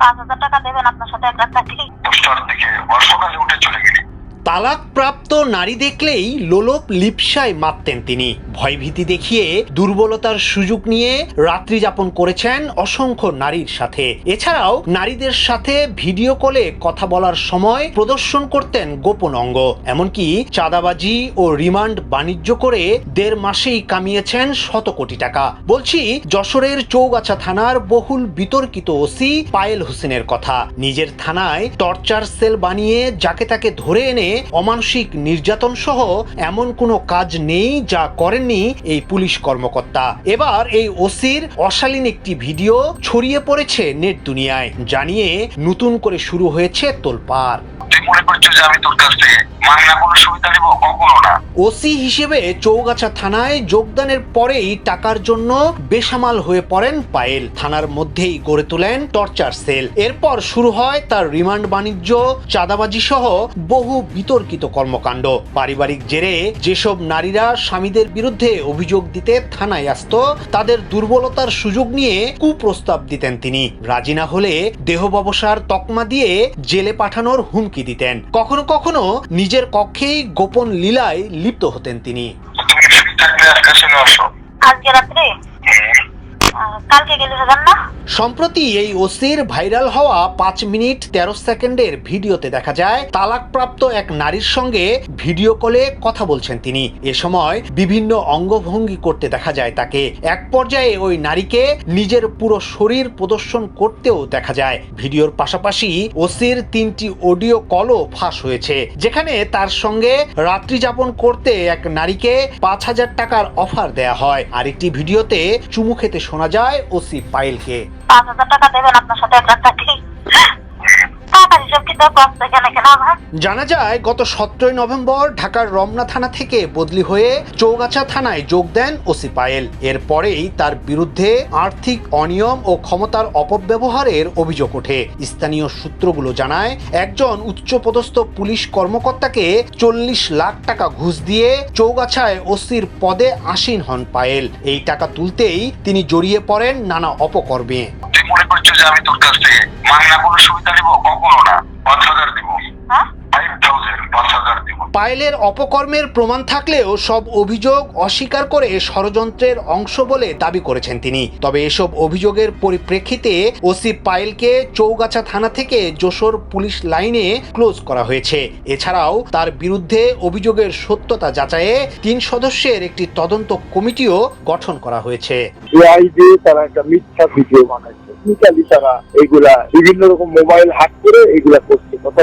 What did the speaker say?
পাঁচ হাজার টাকা দেবেন আপনার সাথে এক রাত থাকি দশটার দিকে বর্ষকালে উঠে চলে গেলি তালাকপ্রাপ্ত নারী দেখলেই লোলপ লিপসায় মারতেন তিনি। ভয়ভীতি দেখিয়ে, দুর্বলতার সুযোগ নিয়ে রাত্রি যাপন করেছেন অসংখ্য নারীর সাথে। এছাড়াও নারীদের সাথে ভিডিও কলে কথা বলার সময় প্রদর্শন করতেন গোপন অঙ্গ। এমনকি চাঁদাবাজি ও রিমান্ড বাণিজ্য করে দেড় মাসেই কামিয়েছেন শত কোটি টাকা। বলছি, যশোরের চৌগাছা থানার বহুল বিতর্কিত ওসি পায়েল হোসেনের কথা। নিজের থানায় টর্চার সেল বানিয়ে যাকে তাকে ধরে এনে অমানসিক নির্যাতন সহ এমন কোনো কাজ নেই যা করেননি এই পুলিশ কর্মকর্তা। এবার এই ওসির অশালীন একটি ভিডিও ছড়িয়ে পড়েছে নেট দুনিয়ায়, জানিয়ে নতুন করে শুরু হয়েছে তোলপাড়। মনে করছ যে আমি তোর কাছ থেকে ওসি হিসেবে চৌগাছা থানায় যোগদানের পরেই টাকার জন্য বেসামাল হয়ে পড়েন পায়েল। থানার মধ্যেই গড়ে তোলেন টর্চার সেল। এরপর শুরু হয় তার রিমান্ড বাণিজ্য, চাঁদাবাজি সহ বহু বিতর্কিত কর্মকাণ্ড। পারিবারিক জেরে যেসব নারীরা স্বামীদের বিরুদ্ধে অভিযোগ দিতে থানায় আসত, তাদের দুর্বলতার সুযোগ নিয়ে কুপ্রস্তাব দিতেন তিনি। রাজি না হলে দেহ ব্যবসার তকমা দিয়ে জেলে পাঠানোর হুমকি দিতেন। কখনো কখনো নিজের কক্ষেই গোপন লীলায় লিপ্ত হতেন তিনি। আজকে রাত্রে সম্প্রতি এই ওসির ভাইরাল হওয়া পাঁচ মিনিট তেরো সেকেন্ডের ভিডিওতে দেখা যায়, তালাকপ্রাপ্ত এক নারীর সঙ্গে ভিডিও কলে কথা বলছেন তিনি। এ সময় বিভিন্ন অঙ্গভঙ্গি করতে দেখা যায় তাকে। এক পর্যায়ে ওই নারীকে নিজের পুরো শরীর প্রদর্শন করতেও দেখা যায়। ভিডিওর পাশাপাশি ওসির তিনটি অডিও কলও ফাঁস হয়েছে, যেখানে তার সঙ্গে রাত্রি যাপন করতে এক নারীকে পাঁচ হাজার টাকার অফার দেয়া হয়। আরেকটি ভিডিওতে চুমু খেতে শোনা যায় ওসি পাইলকে পাঁচ হাজার টাকা দেবেন আপনার সাথে এক টাকা হিসাব কিতাব বসতে কেন কেন আমার জানা যায়, গত সতেরোই নভেম্বর ঢাকার রমনা থানা থেকে বদলি হয়ে চৌগাছা থানায় যোগ দেন ওসি পায়েল। এরপরেই তার বিরুদ্ধে আর্থিক অনিয়ম ও ক্ষমতার অপব্যবহারের অভিযোগ ওঠে। স্থানীয় সূত্রগুলো জানায়, একজন উচ্চপদস্থ পুলিশ কর্মকর্তাকে চল্লিশ লাখ টাকা ঘুষ দিয়ে চৌগাছায় ওসির পদে আসীন হন পায়েল। এই টাকা তুলতেই তিনি জড়িয়ে পড়েন নানা অপকর্মে। মনে করছ যে আমি তোর কাছ থেকে মাংনা কোনো সুবিধা নেব? কখনো না। পাঁচ হাজার দিব হ্যাঁ ফাইভ থাউজেন্ড পাঁচ হাজার দিব পায়েলের অপকর্মের প্রমাণ থাকলেও সব অভিযোগ অস্বীকার করে ষড়যন্ত্রের অংশ বলে দাবি করেছেন তিনি। তবে এসব অভিযোগের পরিপ্রেক্ষিতে ওসি পায়েলকে চৌগাছা থানা থেকে যশোর পুলিশ লাইনে ক্লোজ করা হয়েছে। এছাড়াও তার বিরুদ্ধে অভিযোগের সত্যতা যাচাইয়ে তিন সদস্যের একটি তদন্ত কমিটিও গঠন করা হয়েছে। তারা এগুলা বিভিন্ন রকম মোবাইল হ্যাক করে এগুলা করছে। কথা